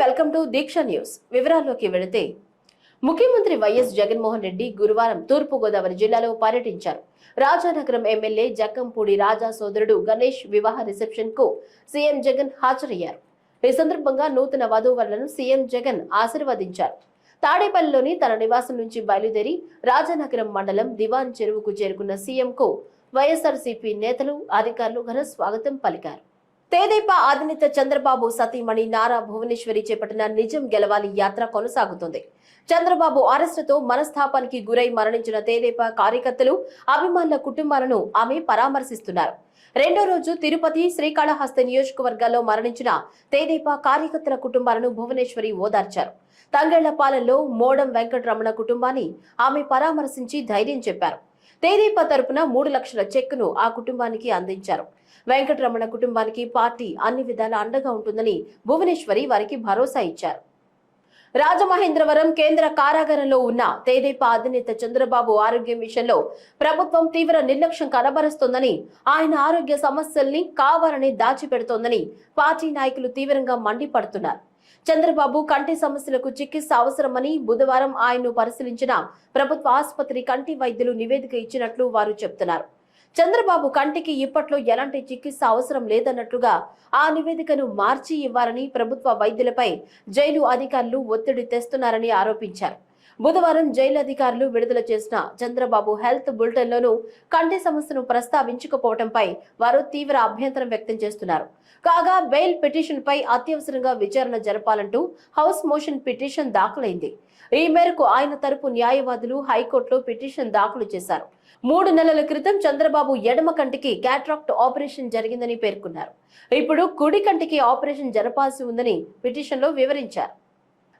Welcome to Deeksha news. వివరాల్లోకి వెళితే ముఖ్యమంత్రి వైఎస్ జగన్మోహన్ రెడ్డి గురువారం తూర్పు గోదావరి జిల్లాలో పర్యటించారు. రాజానగరం ఎమ్మెల్యే జక్కంపూడి రాజా సోదరుడు గణేష్ వివాహ రిసెప్షన్కు సీఎం జగన్ హాజరయ్యారు. ఈ సందర్భంగా నూతన వధూవరులను సీఎం జగన్ ఆశీర్వదించారు. తాడేపల్లిలోని తన నివాసం నుంచి బయలుదేరి రాజానగరం మండలం దివాన్ చెరువుకు చేరుకున్న సీఎంకు వైఎస్ఆర్సీపీ నేతలు అధికారులు ఘన స్వాగతం పలికారు. తేదేపా అధినేత చంద్రబాబు సతీమణి నారా భువనేశ్వరి చేపట్టిన నిజం గెలవాలి యాత్ర కొనసాగుతుంది. చంద్రబాబు అరెస్టుతో మనస్థాపానికి గురై మరణించిన తేదేపా కార్యకర్తలు అభిమానుల కుటుంబాలను ఆమె పరామర్శిస్తున్నారు. రెండో రోజు తిరుపతి శ్రీకాళహస్తి నియోజకవర్గాల్లో మరణించిన తేదేపా కార్యకర్తల కుటుంబాలను భువనేశ్వరి ఓదార్చారు. తంగళ్ళపాలెంలో మోడం వెంకటరమణ కుటుంబాన్ని ఆమె పరామర్శించి ధైర్యం చెప్పారు. తేదీప తరపున మూడు లక్షల చెక్కును ఆ కుటుంబానికి అందించారు. వెంకటరమణ కుటుంబానికి పార్టీ అన్ని విధాల అండగా ఉంటుందని భువనేశ్వరి వారికి భరోసా ఇచ్చారు. రాజమహేంద్రవరం కేంద్ర కారాగారంలో ఉన్న తేదేప అధినేత చంద్రబాబు ఆరోగ్యం విషయంలో ప్రభుత్వం తీవ్ర నిర్లక్ష్యం కనబరుస్తోందని ఆయన ఆరోగ్య సమస్యల్ని కావాలని దాచిపెడుతోందని పార్టీ నాయకులు తీవ్రంగా మండిపడుతున్నారు. చంద్రబాబు కంటి సమస్యలకు చికిత్స అవసరమని బుధవారం ఆయన్ను పరిశీలించిన ప్రభుత్వ ఆసుపత్రి కంటి వైద్యులు నివేదిక ఇచ్చినట్లు వారు చెబుతున్నారు చంద్రబాబు కంటికి ఇప్పట్లో ఎలాంటి చికిత్స అవసరం లేదన్నట్లుగా ఆ నివేదికను మార్చి ఇవ్వాలని ప్రభుత్వ వైద్యులపై జైలు అధికారులు ఒత్తిడి తెస్తున్నారని ఆరోపించారు. బుధవారం జైలు అధికారులు విడుదల చేసిన చంద్రబాబు హెల్త్ బులెటిన్లోనూ కంటి సమస్యను ప్రస్తావించకపోవడంపై వారు తీవ్ర అభ్యంతరం వ్యక్తం చేస్తున్నారు. కాగా బెయిల్ పిటిషన్పై అత్యవసరంగా విచారణ జరపాలంటూ హౌస్ మోషన్ పిటిషన్ దాఖలైంది. ఈ మేరకు ఆయన తరపు న్యాయవాదులు హైకోర్టులో పిటిషన్ దాఖలు చేశారు. మూడు నెలల క్రితం చంద్రబాబు ఎడమ కంటికి క్యాట్రాక్ట్ ఆపరేషన్ జరిగిందని పేర్కొన్నారు. ఇప్పుడు కుడి కంటికి ఆపరేషన్ జరపాల్సి ఉందని పిటిషన్లో వివరించారు.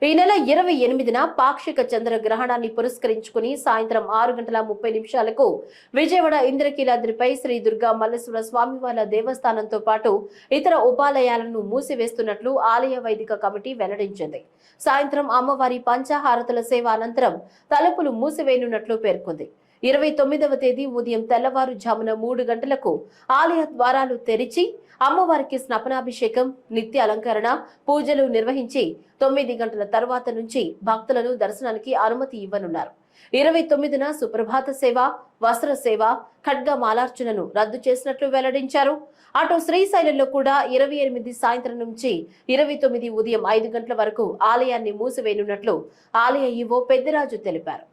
ఈ నెల ఇరవై ఎనిమిదిన పాక్షిక చంద్ర గ్రహణాన్ని పురస్కరించుకుని సాయంత్రం ఆరు గంటల ముప్పై నిమిషాలకు విజయవాడ ఇంద్రకీలాద్రిపై శ్రీ దుర్గా మల్లేశ్వర స్వామివార్ల దేవస్థానంతో పాటు ఇతర ఉపాలయాలను మూసివేస్తున్నట్లు ఆలయ వైదిక కమిటీ వెల్లడించింది. సాయంత్రం అమ్మవారి పంచహారతుల సేవ అనంతరం తలుపులు మూసివేయనున్నట్లు పేర్కొంది. ఇరవై తొమ్మిదవ తేదీ ఉదయం తెల్లవారుజామున మూడు గంటలకు ఆలయ ద్వారాలు తెరిచి అమ్మవారికి స్నపనాభిషేకం నిత్య అలంకరణ పూజలు నిర్వహించి తొమ్మిది గంటల తర్వాత నుంచి భక్తులను దర్శనానికి అనుమతి ఇవ్వనున్నారు. ఇరవై తొమ్మిదిన సుప్రభాత సేవ వస్త్ర సేవ ఖడ్గ మాలార్చనను రద్దు చేసినట్లు వెల్లడించారు. అటు శ్రీశైలంలో కూడా ఇరవై ఎనిమిది సాయంత్రం నుంచి ఇరవై తొమ్మిది ఉదయం ఐదు గంటల వరకు ఆలయాన్ని మూసివేయనున్నట్లు ఆలయ ఈవో పెద్దరాజు తెలిపారు.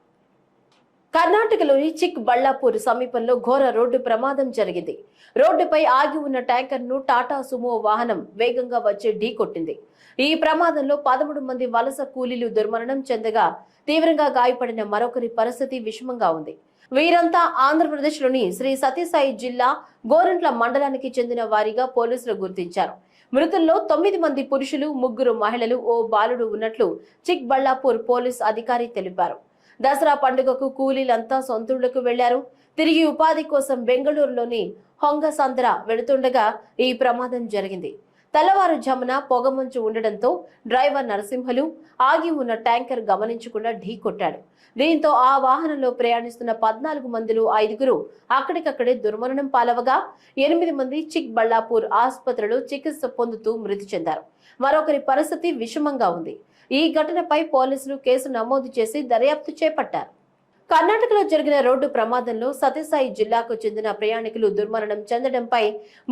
కర్ణాటకలోని చిక్ బళ్ళాపూర్ సమీపంలో ఘోర రోడ్డు ప్రమాదం జరిగింది. రోడ్డుపై ఆగి ఉన్న ట్యాంకర్ను టాటా సుమో వాహనం వేగంగా వచ్చి ఢీ కొట్టింది. ఈ ప్రమాదంలో పదమూడు మంది వలస కూలీలు దుర్మరణం చెందగా తీవ్రంగా గాయపడిన మరొకరి పరిస్థితి విషమంగా ఉంది. వీరంతా ఆంధ్రప్రదేశ్లోని శ్రీ సత్యసాయి జిల్లా గోరంట్ల మండలానికి చెందిన వారిగా పోలీసులు గుర్తించారు. మృతుల్లో తొమ్మిది మంది పురుషులు ముగ్గురు మహిళలు ఓ బాలుడు ఉన్నట్లు చిక్ బళ్ళాపూర్ పోలీస్ అధికారి తెలిపారు. దసరా పండుగకు కూలీలంతా సొంతూళ్ళకు వెళ్ళారు. తిరిగి ఉపాధి కోసం బెంగళూరులోని హొంగసంద్ర వెళుతుండగా ఈ ప్రమాదం జరిగింది. తెల్లవారుజామున పొగమంచు ఉండడంతో డ్రైవర్ నరసింహలు ఆగి ఉన్న ట్యాంకర్ గమనించకుండా ఢీ కొట్టాడు. దీంతో ఆ వాహనంలో ప్రయాణిస్తున్న పద్నాలుగు మందిలో ఐదుగురు అక్కడికక్కడే దుర్మరణం పాలవగా ఎనిమిది మంది చిక్ బళ్ళాపూర్ ఆసుపత్రిలో చికిత్స పొందుతూ మృతి చెందారు. మరొకరి పరిస్థితి విషమంగా ఉంది. ఈ ఘటనపై పోలీసులు కేసు నమోదు చేసి దర్యాప్తు చేపట్టారు. కర్ణాటకలో జరిగిన రోడ్డు ప్రమాదంలో సత్యసాయి జిల్లాకు చెందిన ప్రయాణికులు దుర్మరణం చెందడంపై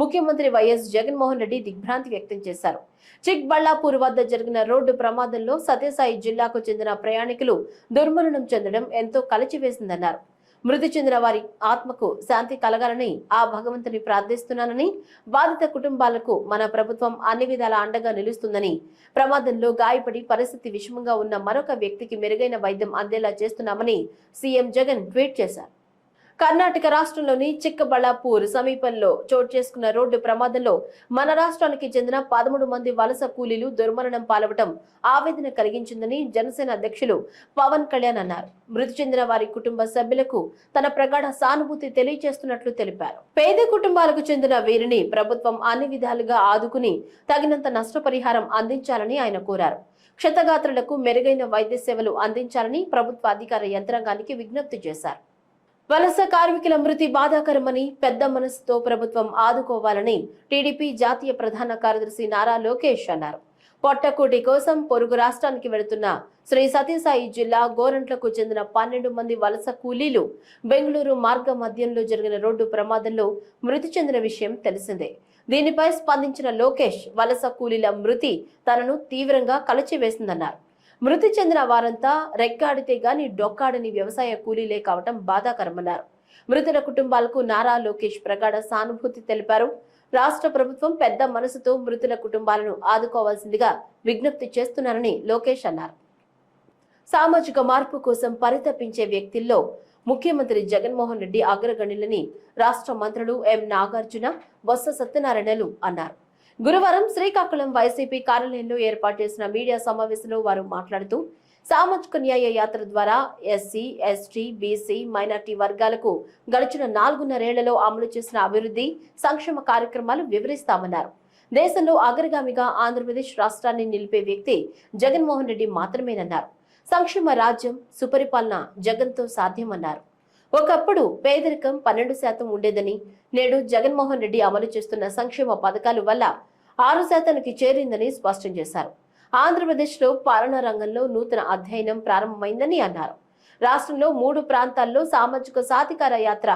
ముఖ్యమంత్రి వైఎస్ జగన్మోహన్ రెడ్డి దిగ్భ్రాంతి వ్యక్తం చేశారు. చిక్బళ్ళాపూర్ వద్ద జరిగిన రోడ్డు ప్రమాదంలో సత్యసాయి జిల్లాకు చెందిన ప్రయాణికులు దుర్మరణం చెందడం ఎంతో కలిచివేసిందన్నారు. మృతి చెందిన వారి ఆత్మకు శాంతి కలగాలని ఆ భగవంతుని ప్రార్థిస్తున్నానని బాధిత కుటుంబాలకు మన ప్రభుత్వం అన్ని విధాల అండగా నిలుస్తుందని ప్రమాదంలో గాయపడి పరిస్థితి విషమంగా ఉన్న మరొక వ్యక్తికి మెరుగైన వైద్యం అందేలా చేస్తున్నామని సీఎం జగన్ ట్వీట్ చేశారు. కర్ణాటక రాష్ట్రంలోని చిక్కబళ్ళాపూర్ సమీపంలో చోటు చేసుకున్న రోడ్డు ప్రమాదంలో మన రాష్ట్రానికి చెందిన పదమూడు మంది వలస కూలీలు దుర్మరణం పాలవటం ఆవేదన కలిగించిందని జనసేన అధ్యక్షులు పవన్ కళ్యాణ్ అన్నారు. మృతి చెందిన వారి కుటుంబ సభ్యులకు తన ప్రగాఢ సానుభూతి తెలియజేస్తున్నట్లు తెలిపారు. పేద కుటుంబాలకు చెందిన వీరిని ప్రభుత్వం అన్ని విధాలుగా ఆదుకుని తగినంత నష్టపరిహారం అందించాలని ఆయన కోరారు. క్షతగాత్రులకు మెరుగైన వైద్య సేవలు అందించాలని ప్రభుత్వ అధికార యంత్రాంగానికి విజ్ఞప్తి చేశారు. వలస కార్మికుల మృతి బాధాకరమని పెద్ద మనసుతో ప్రభుత్వం ఆదుకోవాలని టీడీపీ జాతీయ ప్రధాన కార్యదర్శి నారా లోకేష్ అన్నారు. పొట్టకూటి కోసం పొరుగు రాష్ట్రానికి వెళుతున్న శ్రీ సత్యసాయి జిల్లా గోరంట్లకు చెందిన పన్నెండు మంది వలస కూలీలు బెంగళూరు మార్గ మధ్యంలో జరిగిన రోడ్డు ప్రమాదంలో మృతి చెందిన విషయం తెలిసిందే. దీనిపై స్పందించిన లోకేష్ వలస కూలీల మృతి తనను తీవ్రంగా కలచివేసిందన్నారు. మృతి చెందిన వారంతా రెక్కాడితే గాని డొక్కాడని వ్యవసాయ కూలీలే కావటం బాధాకరమన్నారు. మృతుల కుటుంబాలకు నారా లోకేష్ ప్రగాఢ సానుభూతి తెలిపారు. రాష్ట్ర ప్రభుత్వం పెద్ద మనసుతో మృతుల కుటుంబాలను ఆదుకోవాల్సిందిగా విజ్ఞప్తి చేస్తున్నారని లోకేష్ అన్నారు. సామాజిక మార్పు కోసం పరితపించే వ్యక్తుల్లో ముఖ్యమంత్రి జగన్మోహన్ రెడ్డి అగ్రగణ్యులని రాష్ట్ర మంత్రులు ఎం నాగార్జున బొత్స సత్యనారాయణలు అన్నారు. గురువారం శ్రీకాకుళం వైసీపీ కార్యాలయంలో ఏర్పాటు చేసిన మీడియా సమావేశంలో వారు మాట్లాడుతూ సామాజిక న్యాయ యాత్ర ద్వారా ఎస్సీ ఎస్టీ బీసీ మైనార్టీ వర్గాలకు గడిచిన నాలుగున్నరేళ్ళలో అమలు చేసిన అభివృద్ధి సంక్షేమ కార్యక్రమాలు వివరిస్తామన్నారు. దేశంలో అగ్రగామిగా ఆంధ్రప్రదేశ్ రాష్ట్రాన్ని నిలిపే వ్యక్తి జగన్మోహన్ రెడ్డి మాత్రమేనన్నారు. సంక్షేమ రాజ్యం సుపరిపాలన జగన్తో సాధ్యమన్నారు. ఒకప్పుడు పేదరికం పన్నెండు శాతం ఉండేదని నేడు జగన్మోహన్ రెడ్డి అమలు చేస్తున్న సంక్షేమ పథకాల వల్ల ఆరు శాతానికి చేరిందని స్పష్టం చేశారు. ఆంధ్రప్రదేశ్లో పాలనా రంగంలో నూతన అధ్యయనం ప్రారంభమైందని అన్నారు. రాష్ట్రంలో మూడు ప్రాంతాల్లో సామాజిక సాధికార యాత్ర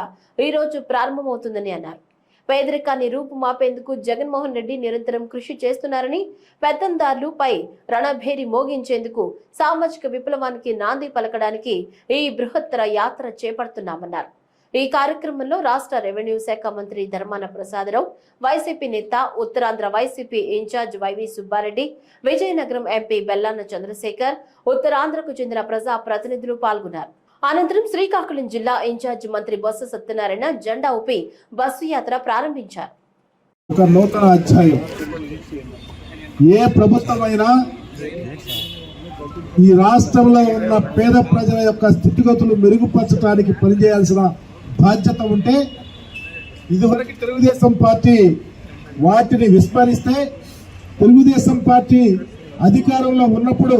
ఈరోజు ప్రారంభమవుతుందని అన్నారు. పేదరికాన్ని రూపుమాపేందుకు జగన్మోహన్ రెడ్డి నిరంతరం కృషి చేస్తున్నారని పెత్తందారులు పై రణభేరి మోగించేందుకు సామాజిక విప్లవానికి నాంది పలకడానికి ఈ బృహత్తర యాత్ర చేపడుతున్నామన్నారు. ఈ కార్యక్రమంలో రాష్ట్ర రెవెన్యూ శాఖ మంత్రి ధర్మాన ప్రసాదరావు వైసీపీ నేత Uttarandhra YCP in-charge YV Subba Reddy Vizianagaram MP Bellana Chandrasekhar ఉత్తరాంధ్రకు చెందిన ప్రజా ప్రతినిధులు పాల్గొన్నారు. అనంతరం శ్రీకాకుళం జిల్లా ఇన్ఛార్జ్ మంత్రి బొత్స సత్యనారాయణ జెండా ఊపి బస్సు యాత్ర ప్రారంభించారు. ఒక నూతన అధ్యాయం. ఏ ప్రభుత్వమైనా ఈ రాష్ట్రంలో ఉన్న పేద ప్రజల యొక్క స్థితిగతులు మెరుగుపరచడానికి పనిచేయాల్సిన బాధ్యత ఉంటే ఇదివరకు తెలుగుదేశం పార్టీ వాటిని విస్మరిస్తే తెలుగుదేశం పార్టీ అధికారంలో ఉన్నప్పుడు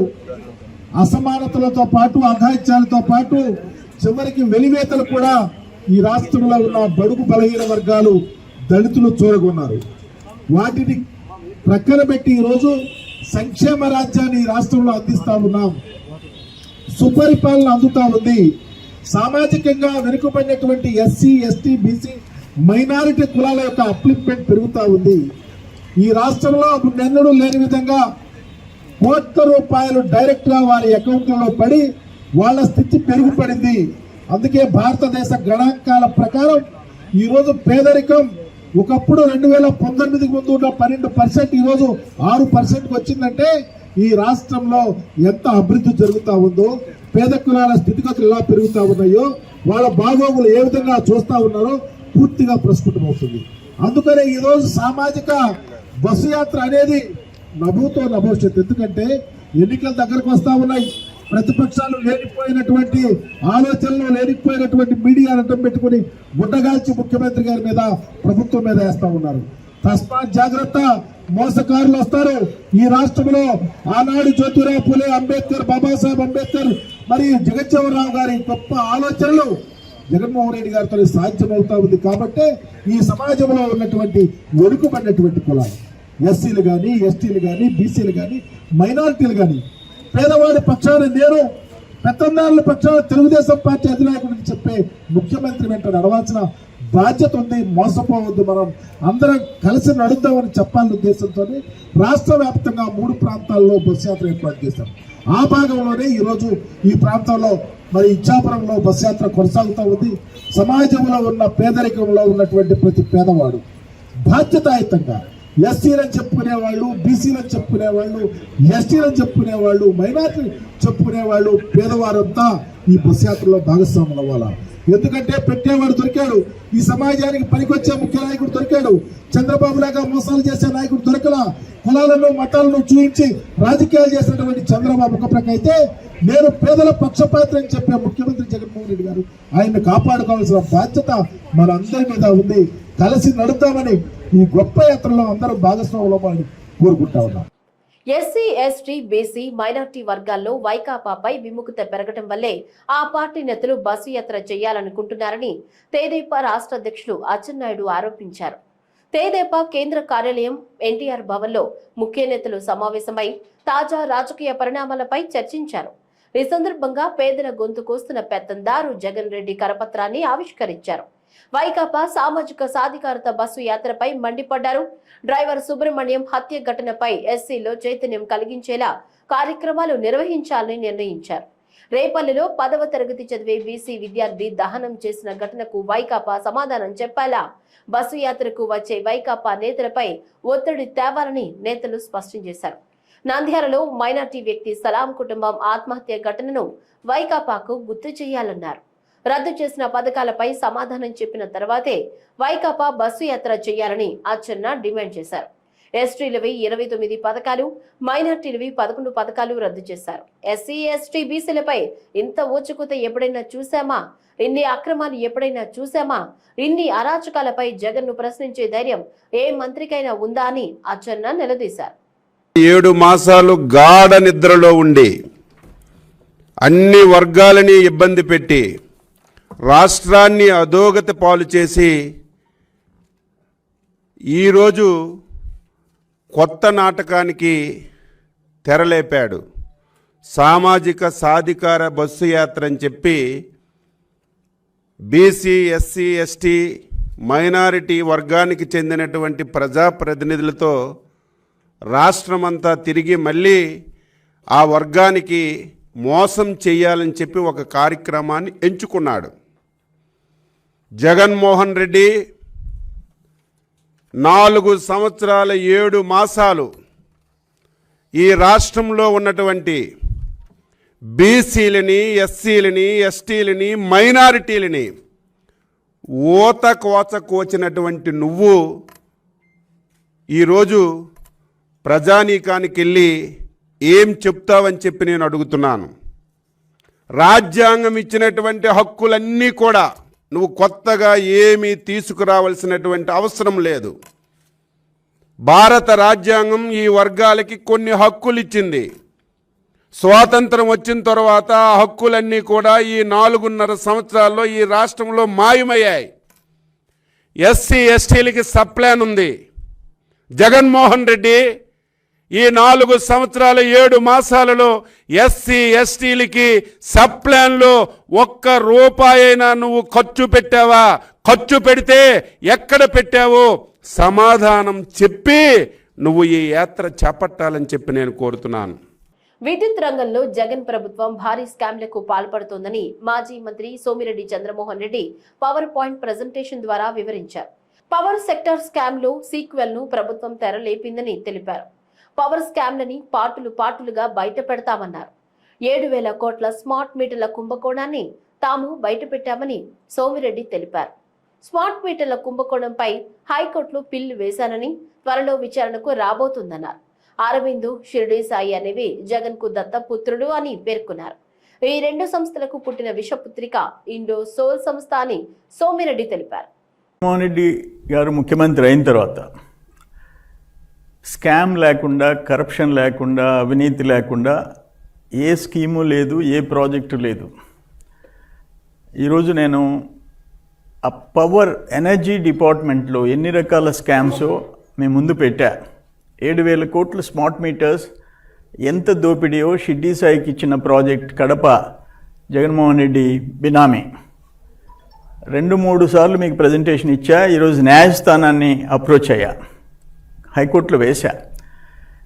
అసమానతలతో పాటు అఘాయిత్యాలతో పాటు చివరికి వెలివేతలు కూడా ఈ రాష్ట్రంలో ఉన్న బడుగు బలహీన వర్గాలు దళితులు చూరగొన్నారు. వాటిని ప్రక్కన పెట్టి ఈరోజు సంక్షేమ రాజ్యాన్ని ఈ రాష్ట్రంలో అందిస్తా ఉన్నాం. సుపరిపాలన అందుతా ఉంది. సామాజికంగా వెనుకబడినటువంటి ఎస్సీ ఎస్టీ బీసీ మైనారిటీ కులాల యొక్క అప్లిప్మెంట్ పెరుగుతూ ఉంది. ఈ రాష్ట్రంలో నిన్నడూ లేని విధంగా కోట్ల రూపాయలు డైరెక్ట్గా వారి అకౌంట్లలో పడి వాళ్ళ స్థితి పెరుగుపడింది అందుకే భారతదేశ గణాంకాల ప్రకారం ఈరోజు పేదరికం ఒకప్పుడు రెండు వేల పంతొమ్మిదికి ముందు ఉన్న పన్నెండు పర్సెంట్ ఈరోజు ఆరు పర్సెంట్ వచ్చిందంటే ఈ రాష్ట్రంలో ఎంత అభివృద్ధి జరుగుతూ ఉందో పేద కులాల స్థితిగతులు ఎలా పెరుగుతూ ఉన్నాయో వాళ్ళ బాగోగులు ఏ విధంగా చూస్తూ ఉన్నారో పూర్తిగా ప్రస్ఫుటమవుతుంది. అందుకనే ఈరోజు సామాజిక బస్సు యాత్ర అనేది నభూతో నభవిష్యత్ ఎందుకంటే ఎన్నికల దగ్గరకు వస్తా ఉన్నాయి. ప్రతిపక్షాలు లేనిపోయినటువంటి ఆలోచనలు లేనిపోయినటువంటి మీడియా అడ్డం పెట్టుకుని గుడ్డగాల్చి ముఖ్యమంత్రి గారి మీద ప్రభుత్వం మీద వేస్తూ ఉన్నారు. తస్మాత్ జాగ్రత్త మోసకారులు వస్తారు. ఈ రాష్ట్రంలో ఆనాడు జ్యోతిరావు పులే అంబేద్కర్ బాబాసాహెబ్ అంబేద్కర్ మరియు జగజ్జీవనరావు గారి గొప్ప ఆలోచనలు జగన్మోహన్ రెడ్డి గారితో సాధ్యమవుతా ఉంది. కాబట్టి ఈ సమాజంలో ఉన్నటువంటి ఒడుకుపడినటువంటి కులాలు. ఎస్సీలు కానీ ఎస్టీలు కానీ బీసీలు కానీ మైనారిటీలు కానీ పేదవాడి పక్షాన నేను పెత్తందారుల పక్షాన తెలుగుదేశం పార్టీ అధినాయకుడికి చెప్పే ముఖ్యమంత్రి వెంట నడవాల్సిన బాధ్యత ఉంది మోసపోవద్దు మనం. అందరం కలిసి నడుద్దామని చెప్పాలనే ఉద్దేశంతో రాష్ట్ర వ్యాప్తంగా మూడు ప్రాంతాల్లో బస్సు యాత్ర ఏర్పాటు చేశాం. ఆ భాగంలోనే ఈరోజు ఈ ప్రాంతంలో మరి ఇచ్చాపురంలో బస్సు యాత్ర కొనసాగుతూ ఉంది. సమాజంలో ఉన్న పేదరికంలో ఉన్నటువంటి ప్రతి పేదవాడు బాధ్యతాయుతంగా ఎస్సీలని చెప్పుకునేవాళ్ళు బీసీలని చెప్పుకునేవాళ్ళు ఎస్టీలని చెప్పుకునేవాళ్ళు మైనార్టీ చెప్పుకునేవాళ్ళు పేదవారంతా ఈ బస్ యాత్రలో భాగస్వాములు అవ్వాలా? ఎందుకంటే పెట్టేవాడు దొరికాడు. ఈ సమాజానికి పనికొచ్చే ముఖ్య నాయకుడు దొరికాడు. చంద్రబాబు లాగా మోసాలు చేసే నాయకుడు దొరకలా. కులాలను మతాలను చూపించి రాజకీయాలు చేసినటువంటి చంద్రబాబు ఒక అయితే నేను పేదల పక్షపాత్ర అని చెప్పే ముఖ్యమంత్రి జగన్మోహన్ రెడ్డి గారు ఆయన్ని కాపాడుకోవాల్సిన బాధ్యత మనందరి మీద ఉంది. కలిసి నడుద్దామని ఈ గొప్ప యాత్రలో అందరూ భాగస్వాములు కోరుకుంటా ఉన్నాం. ఎస్సీ ఎస్టీ బీసీ మైనార్టీ వర్గాల్లో వైకాపాపై విముఖత పెరగటం వల్లే ఆ పార్టీ నేతలు బస్సు యాత్ర చేయాలనుకుంటున్నారని తేదేపా రాష్ట్ర అధ్యక్షులు అచ్చెన్నాయుడు ఆరోపించారు. తేదేపా కేంద్ర కార్యాలయం ఎన్టీఆర్ భవన్లో ముఖ్య నేతలు సమావేశమై తాజా రాజకీయ పరిణామాలపై చర్చించారు. ఈ సందర్భంగా పేదల గొంతు కోస్తున్న పెత్తందారు జగన్ రెడ్డి కరపత్రాన్ని ఆవిష్కరించారు. వైకాపా సామాజిక సాధికారత బస్సు యాత్రపై మండిపడ్డారు. డ్రైవర్ సుబ్రహ్మణ్యం హత్య ఘటనపై ఎస్సీలో చైతన్యం కలిగించేలా కార్యక్రమాలు నిర్వహించాలని నిర్ణయించారు. రేపల్లిలో పదవ తరగతి చదివే బీసీ విద్యార్థి దహనం చేసిన ఘటనకు వైకాపా సమాధానం చెప్పాలా? బస్సు యాత్రకు వచ్చే వైకాపా నేతలపై ఒత్తిడి తేవాలని నేతలు స్పష్టం చేశారు. నంద్యాలలో మైనార్టీ వ్యక్తి సలాం కుటుంబం ఆత్మహత్య ఘటనను వైకాపాకు గుర్తు చేయాలన్నారు. రద్దు చేసిన పథకాలపై సమాధానం చెప్పిన తర్వాతే వైకాపా బస్సు యాత్ర చేయాలని అచ్చెన్న డిమాండ్ చేశారు. ఎస్టీలవి ఇరవై తొమ్మిది పథకాలు మైనార్టీలవి పదకొండు పథకాలు రద్దు చేశారు. ఎస్సీ ఎస్టీ బీసీలపై ఇంత ఊచుకుత ఎప్పుడైనా చూశామా? ఇన్ని అక్రమాలు ఎప్పుడైనా చూశామా? ఇన్ని అరాచకాలపై జగన్ను ప్రశ్నించే ధైర్యం ఏ మంత్రికైనా ఉందా అని అచ్చెన్న నిలదీశారు. ఏడు మాసాలు గాఢ నిద్రలో ఉండి అన్ని వర్గాలని ఇబ్బంది పెట్టి రాష్ట్రాన్ని అధోగతి పాలు చేసి ఈరోజు కొత్త నాటకానికి తెరలేపాడు. సామాజిక సాధికార బస్సు యాత్ర అని చెప్పి బీసీ ఎస్సీ ఎస్టీ మైనారిటీ వర్గానికి చెందినటువంటి ప్రజాప్రతినిధులతో రాష్ట్రమంతా తిరిగి మళ్ళీ ఆ వర్గానికి మోసం చేయాలని చెప్పి ఒక కార్యక్రమాన్ని ఎంచుకున్నాడు. జగన్మోహన్ రెడ్డి నాలుగు సంవత్సరాల ఏడు మాసాలు ఈ రాష్ట్రంలో ఉన్నటువంటి బీసీలని ఎస్సీలని ఎస్టీలని మైనారిటీలని ఓత కోత కోచినటువంటి నువ్వు ఈరోజు ప్రజానీకానికి వెళ్ళి ఏం చెప్తావని చెప్పి నేను అడుగుతున్నాను. రాజ్యాంగం ఇచ్చినటువంటి హక్కులన్నీ కూడా నువ్వు కొత్తగా ఏమీ తీసుకురావాల్సినటువంటి అవసరం లేదు. భారత రాజ్యాంగం ఈ వర్గాలకి కొన్ని హక్కులు ఇచ్చింది స్వాతంత్రం వచ్చిన తర్వాత ఆ హక్కులన్నీ కూడా ఈ నాలుగున్నర సంవత్సరాల్లో ఈ రాష్ట్రంలో మాయమయ్యాయి. ఎస్సీ ఎస్టీలకి సప్లాన్ ఉంది. జగన్మోహన్ రెడ్డి ఈ నాలుగు సంవత్సరాల ఏడు మాసాలలో ఎస్సీ ఎస్టీలకి సప్లాన్లో ఒక్క రూపాయైనా నువ్వు ఖర్చు పెట్టావా? ఖర్చు పెడితే ఎక్కడ పెట్టావు? సమాధానం చెప్పి నువ్వు ఈ యాత్ర చేపట్టాలని చెప్పి నేను కోరుతున్నాను. విద్యుత్ రంగంలో జగన్ ప్రభుత్వం భారీ స్కామ్లకు పాల్పడుతోందని మాజీ మంత్రి Somireddy Chandramohan Reddy power point presentation ద్వారా వివరించారు. పవర్ సెక్టర్ స్కామ్లు సీక్వెల్ను ప్రభుత్వం తెరలేపిందని తెలిపారు. పవర్ స్కామ్లని పాటులు పాటులుగా బయట పెడతామన్నారు. ఏడు వేల కోట్ల స్మార్ట్ మీటర్ల కుంభకోణాన్ని తాము బయట పెట్టామని సోమిరెడ్డి తెలిపారు. స్మార్ట్ మీటర్ల కుంభకోణంపై హైకోర్టులో పిల్లు వేశానని త్వరలో విచారణకు రాబోతుందన్నారు. అరవిందు షిర్డీ సాయి అనేవి జగన్కు దత్తపుత్రుడు అని పేర్కొన్నారు. ఈ రెండు సంస్థలకు పుట్టిన విషపుత్రిక ఇండో సోల్ సంస్థ అని సోమిరెడ్డి తెలిపారు. రెడ్డి గారు ముఖ్యమంత్రి అయిన తర్వాత స్కామ్ లేకుండా కరప్షన్ లేకుండా అవినీతి లేకుండా ఏ స్కీము లేదు ఏ ప్రాజెక్టు లేదు. ఈరోజు నేను ఆ పవర్ ఎనర్జీ డిపార్ట్మెంట్లో ఎన్ని రకాల స్కామ్సో మేము ముందు పెట్టా. ఏడు వేల కోట్ల స్మార్ట్ మీటర్స్ ఎంత దోపిడీయో షిడ్డీ సాయికి ఇచ్చిన ప్రాజెక్ట్ కడప జగన్మోహన్ రెడ్డి బినామీ. రెండు మూడు సార్లు మీకు ప్రజెంటేషన్ ఇచ్చా ఈరోజు న్యాయస్థానాన్ని అప్రోచ్ అయ్యా. హైకోర్టులో వేశా.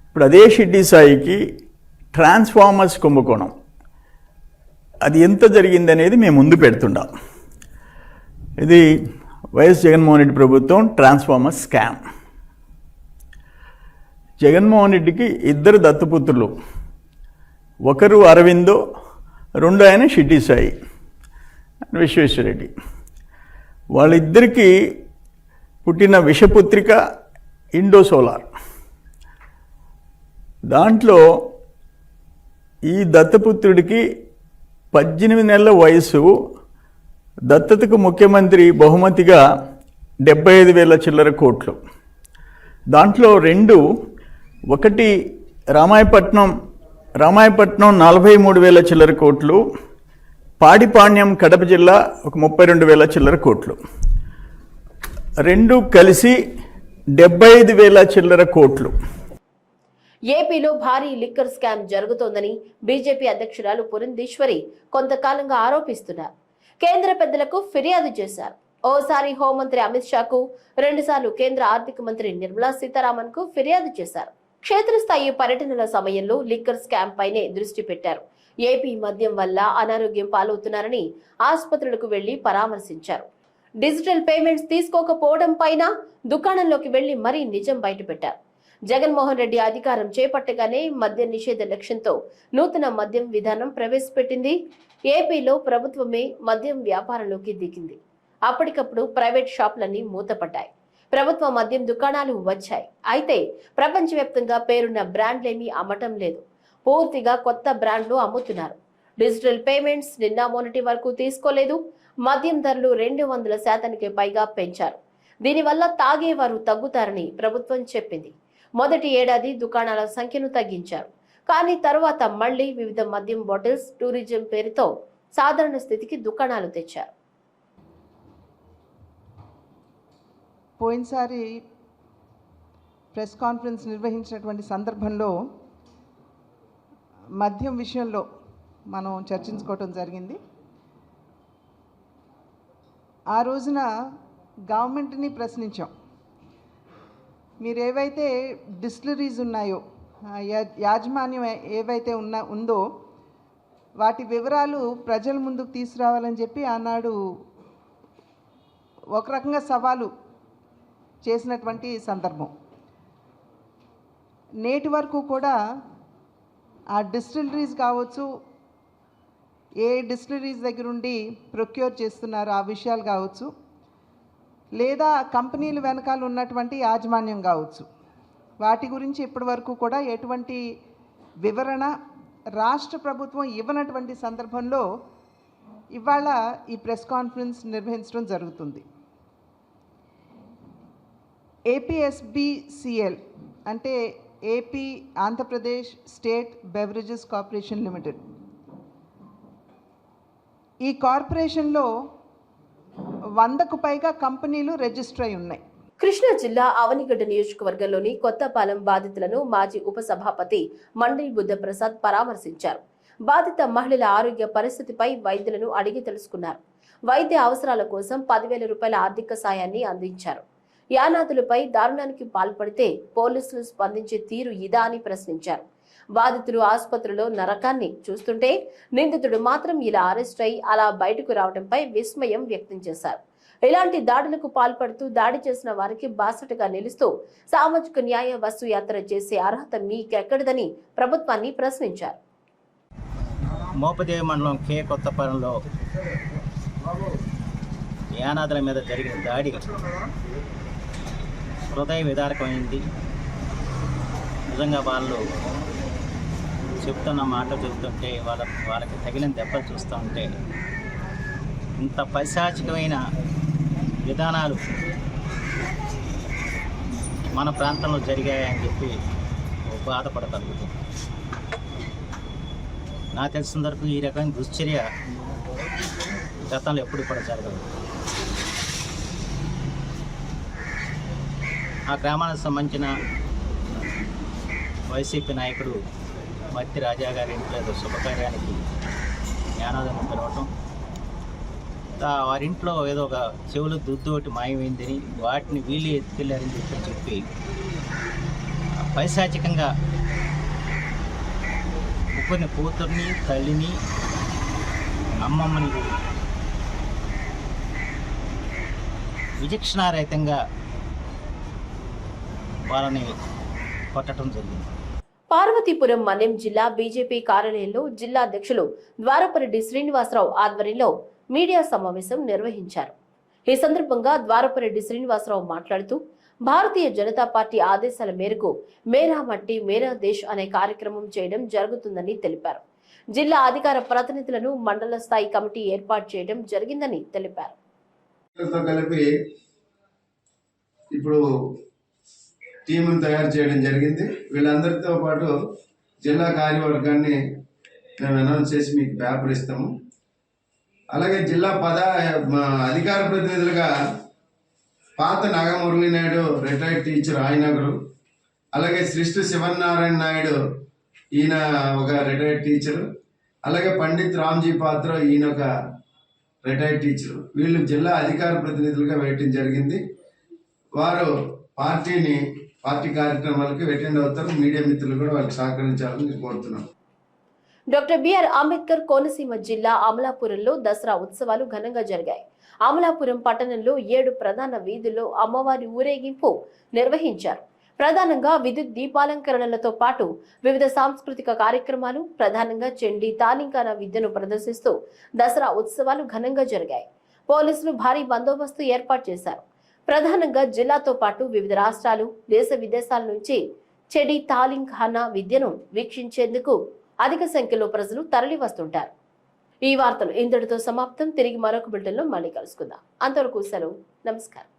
ఇప్పుడు అదే షిడ్డి సాయికి ట్రాన్స్ఫార్మర్స్ కుంభకోణం. అది ఎంత జరిగిందనేది మేము ముందు పెడుతుండాం. ఇది వైఎస్ జగన్మోహన్ రెడ్డి ప్రభుత్వం ట్రాన్స్ఫార్మర్ స్కామ్. జగన్మోహన్ రెడ్డికి ఇద్దరు దత్తపుత్రులు. ఒకరు అరవిందో రెండు ఆయన షిడ్డీ సాయి విశ్వేశ్వరరెడ్డి. వాళ్ళిద్దరికీ పుట్టిన విషపుత్రిక ఇండో సోలార్. దాంట్లో ఈ దత్తపుత్రుడికి పద్దెనిమిది నెలల వయసు దత్తతకు ముఖ్యమంత్రి బహుమతిగా డెబ్బై ఐదు వేల చిల్లర కోట్లు. దాంట్లో రెండు ఒకటి రామాయపట్నం రామాయపట్నం నలభై మూడు వేల చిల్లర కోట్లు పాడిపాణ్యం కడప జిల్లా ఒక ముప్పై రెండు వేల చిల్లర కోట్లు. రెండు కలిసి డెబ్బై ఐదు వేల చిల్లర కోట్లు. ఏపీలో భారీ లిక్కర్ స్కామ్ జరుగుతోందని బీజేపీ అధ్యక్షురాలు పురంధీశ్వరి కొంతకాలంగా ఆరోపిస్తున్నారు. కేంద్ర పెద్దలకు ఫిర్యాదు చేశారు. ఓసారి హోంమంత్రి అమిత్ షాకు రెండుసార్లు కేంద్ర ఆర్థిక మంత్రి నిర్మలా సీతారామన్కు ఫిర్యాదు చేశారు. క్షేత్రస్థాయి పర్యటనల సమయంలో లిక్కర్ స్కామ్ పైనే దృష్టి పెట్టారు. ఏపీ మద్యం వల్ల అనారోగ్యం పాలవుతున్నారని ఆసుపత్రులకు వెళ్ళి పరామర్శించారు. డిజిటల్ పేమెంట్స్ తీసుకోకపోవడం పైన దుకాణంలోకి వెళ్ళి మరీ నిజం బయటపెట్టారు జగన్మోహన్ రెడ్డి అధికారం చేపట్టగానే మద్య నిషేధ లక్ష్యంతో నూతన మద్యం విధానం ప్రవేశపెట్టింది. ఏపీలో ప్రభుత్వమే మద్యం వ్యాపారంలోకి దిగింది. అప్పటికప్పుడు ప్రైవేట్ షాపులన్నీ మూతపడ్డాయి. ప్రభుత్వ మద్యం దుకాణాలు వచ్చాయి. అయితే ప్రపంచవ్యాప్తంగా పేరున్న బ్రాండ్లేమీ అమ్మటం లేదు. పూర్తిగా కొత్త బ్రాండ్లు అమ్ముతున్నారు. డిజిటల్ పేమెంట్స్ నిన్న మొన్నటి వరకు తీసుకోలేదు. మద్యం ధరలు రెండు వందల శాతానికి పైగా పెంచారు. దీనివల్ల తాగేవారు తగ్గుతారని ప్రభుత్వం చెప్పింది. మొదటి ఏడాది దుకాణాల సంఖ్యను తగ్గించారు. కానీ తరువాత మళ్ళీ వివిధ మద్యం బాటిల్స్ టూరిజం పేరుతో సాధారణ స్థితికి దుకాణాలు తెచ్చారు. పోయినసారి ప్రెస్ కాన్ఫరెన్స్ నిర్వహించినటువంటి సందర్భంలో మద్యం విషయంలో మనం చర్చించుకోవటం జరిగింది. ఆ రోజున గవర్నమెంట్ని ప్రశ్నించాం. మీరు ఏవైతే డిస్టిలరీస్ ఉన్నాయో యా- యాజమాన్యం ఏవైతే ఉన్నా ఉందో వాటి వివరాలు ప్రజల ముందుకు తీసుకురావాలని చెప్పి ఆనాడు ఒక రకంగా సవాలు చేసినటువంటి సందర్భం. నేటి వరకు కూడా ఆ డిస్టిలరీస్ కావచ్చు ఏ డిస్టిలరీస్ దగ్గర ఉండి ప్రొక్యూర్ చేస్తున్నారు ఆ విషయాలు కావచ్చు లేదా కంపెనీలు వెనకాల ఉన్నటువంటి యాజమాన్యం కావచ్చు. వాటి గురించి ఇప్పటి వరకు కూడా ఎటువంటి వివరణ రాష్ట్ర ప్రభుత్వం ఇవ్వనటువంటి సందర్భంలో ఇవాళ ఈ ప్రెస్ కాన్ఫరెన్స్ నిర్వహించడం జరుగుతుంది. ఏపీఎస్బిసిఎల్ అంటే AP Andhra Pradesh state beverages corporation limited ఈ కార్పొరేషన్లో వందకు పైగా కంపెనీలు రిజిస్టర్ అయి ఉన్నాయి. కృష్ణా జిల్లా అవనిగడ్డ నియోజకవర్గంలోని కొత్తపాలెం బాధితులను మాజీ ఉపసభాపతి మండలి బుద్ధప్రసాద్ పరామర్శించారు. బాధిత మహిళల ఆరోగ్య పరిస్థితిపై వైద్యులను అడిగి తెలుసుకున్నారు. వైద్య అవసరాల కోసం పదివేల రూపాయల ఆర్థిక సాయాన్ని అందించారు. యానాదులపై దారుణానికి పాల్పడితే పోలీసులు స్పందించే తీరు ఇదా అని ప్రశ్నించారు. బాధితులు ఆసుపత్రిలో నరకాన్ని చూస్తుంటే నిందితుడు మాత్రం ఇలా అరెస్ట్ అయి అలా బయటకు రావడంపై విస్మయం వ్యక్తం చేశారు. ఇలాంటి దాడులకు పాల్పడుతూ దాడి చేసిన వారికి బాసటగా నిలుస్తూ సామాజిక న్యాయ వస్తు యాత్ర చేసే అర్హత మీకెక్కడిదని ప్రభుత్వాన్ని ప్రశ్నించారు. మోపదేవి మండలం కే. కొత్తపాలెంలో యానాదుల మీద జరిగిన దాడి హృదయ విదారకమైంది. నిజంగా వాళ్ళు చెప్తున్న మాట చెబుతుంటే వాళ్ళ వాళ్ళకి తగిలిన దెబ్బలు చూస్తూ ఉంటే ఇంత పైశాచికమైన విధానాలు మన ప్రాంతంలో జరిగాయని చెప్పి బాధపడగలుగుతుంది నాకు తెలిసిన వరకు ఈ రకమైన దుశ్చర్య గతంలో ఎప్పుడు కూడా జరగదు ఆ గ్రామానికి సంబంధించిన వైసీపీ నాయకుడు మత్తి రాజా గారి ఇంట్లో శుభకార్యానికి జ్ఞానోదయం పిలవటం వారింట్లో ఏదో ఒక చెవులు దుద్దు ఒకటి మాయమైందని వాటిని వీళ్ళు ఎత్తుకెళ్ళారని చెప్పి చెప్పి పైశాచికంగా ముగ్గురిని కూతుర్ని తల్లిని అమ్మమ్మని విచక్షణారహితంగా వాళ్ళని కొట్టడం జరిగింది. పార్వతీపురం మన్యం జిల్లా బీజేపీ కార్యాలయంలో జిల్లా అధ్యక్షులు ద్వారపరెడ్డి శ్రీనివాసరావు ఆధ్వర్యంలో మీడియా సమావేశం నిర్వహించారు. ఈ సందర్భంగా ద్వారపరెడ్డి శ్రీనివాసరావు మాట్లాడుతూ భారతీయ జనతా పార్టీ ఆదేశాల మేరకు మేరా మట్టి మేరా దేశ్ అనే కార్యక్రమం చేయడం జరుగుతుందని తెలిపారు. జిల్లా అధికార ప్రతినిధులను మండల స్థాయి కమిటీ ఏర్పాటు చేయడం జరిగిందని తెలిపారు. తో కలిపి ఇప్పుడు టీమును తయారు చేయడం జరిగింది. వీళ్ళందరితో పాటు జిల్లా కార్యవర్గాన్ని మేము అనౌన్స్ చేసి మీకు పేపర్ ఇస్తాము. అలాగే జిల్లా పద మా అధికార ప్రతినిధులుగా పాత నాగమురళి నాయుడు రిటైర్డ్ టీచర్ ఆయన ఒకరు అలాగే సృష్టి శివనారాయణ నాయుడు ఈయన ఒక రిటైర్డ్ టీచర్ అలాగే పండిత్ రామ్జీ పాత్ర ఈయన ఒక రిటైర్డ్ టీచర్ వీళ్ళు జిల్లా అధికార ప్రతినిధులుగా వేయటం జరిగింది. వారు పార్టీని పార్టీ కార్యక్రమాలకు అటెండ్ అవుతారు. మీడియా మిత్రులు కూడా వాళ్ళకి సహకరించాలని కోరుతున్నాం డాక్టర్ బిఆర్ అంబేద్కర్ కోనసీమ జిల్లా అమలాపురంలో దసరా ఉత్సవాలు ఘనంగా జరిగాయి. అమలాపురం పట్టణంలో ఏడు ప్రధాన వీధుల్లో అమ్మవారి ఊరేగింపు నిర్వహించారు. ప్రధానంగా విద్యుత్ దీపాలంకరణలతో పాటు వివిధ సాంస్కృతిక కార్యక్రమాలు ప్రధానంగా చెండి తాలింకాన విద్యను ప్రదర్శిస్తూ దసరా ఉత్సవాలు ఘనంగా జరిగాయి. పోలీసులు భారీ బందోబస్తు ఏర్పాటు చేశారు. ప్రధానంగా జిల్లాతో పాటు వివిధ రాష్ట్రాలు దేశ విదేశాల నుంచి చెడి తాలింఖానా విద్యను వీక్షించేందుకు అధిక సంఖ్యలో ప్రజలు తరలి వస్తుంటారు. ఈ వార్తలు ఇంతటితో సమాప్తం. తిరిగి మరొక బిల్టన్లో మళ్ళీ కలుసుకుందాం. అంతవరకు సెలవు. నమస్కారం.